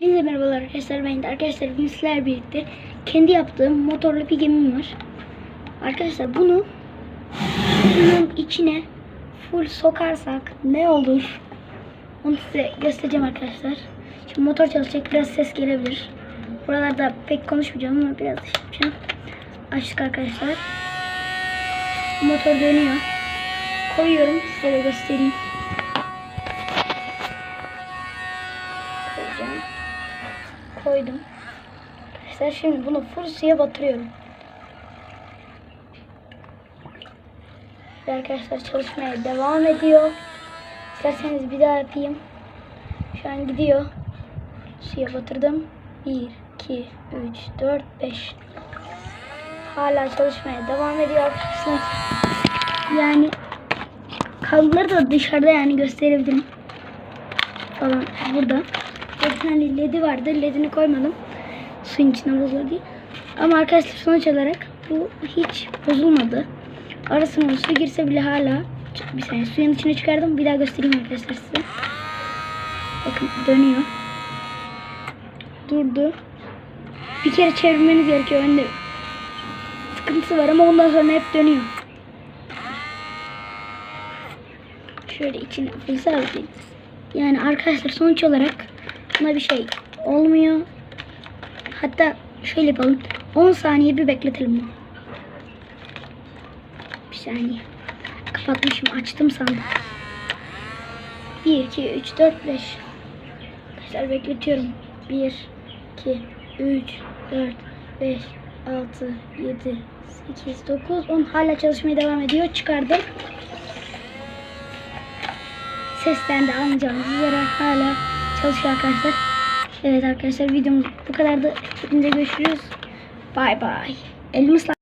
Hepinize merhabalar arkadaşlar ben de arkadaşlar sizlerle birlikte kendi yaptığım motorlu bir gemim var. Arkadaşlar bunu bunun içine full sokarsak ne olur? Onu size göstereceğim arkadaşlar. Şimdi motor çalışacak biraz ses gelebilir. Buralarda pek konuşmayacağım ama biraz yapacağım. Açtık arkadaşlar. Motor dönüyor. Koyuyorum size de göstereyim. Koyacağım koydum. Arkadaşlar şimdi bunu full suya batırıyorum. Ve arkadaşlar çalışmaya devam ediyor. İsterseniz bir daha yapayım. Şu an gidiyor. Suya batırdım. 1, 2, 3, 4, 5. Hala çalışmaya devam ediyor. Yani kabloları da dışarıda yani gösterebilirim. Falan burada. Bir tane ledi vardı. Ledini koymadım. Suyun içine bozulur diye. Ama arkadaşlar sonuç olarak bu hiç bozulmadı. Arasına su girse bile hala bir saniye suyun içine çıkardım. Bir daha göstereyim arkadaşlar size. Bakın dönüyor. Durdu. Bir kere çevirmeniz gerekiyor. Önde sıkıntısı var ama ondan sonra hep dönüyor. Şöyle içine sabitleyin. Yani arkadaşlar sonuç olarak buna bir şey olmuyor. Hatta şöyle yapalım. 10 saniye bir bekletelim. Bir saniye. Kapatmışım. Açtım sandım. 1, 2, 3, 4, 5. Arkadaşlar bekletiyorum. 1, 2, 3, 4, 5, 6, 7, 8, 9, 10. Hala çalışmaya devam ediyor. Çıkardım. Sesten de anlayacağınız üzere hala çalışıyor arkadaşlar. Evet arkadaşlar videomuz bu kadardı. Hepinize görüşürüz. Bay bay. Elimi ıslat-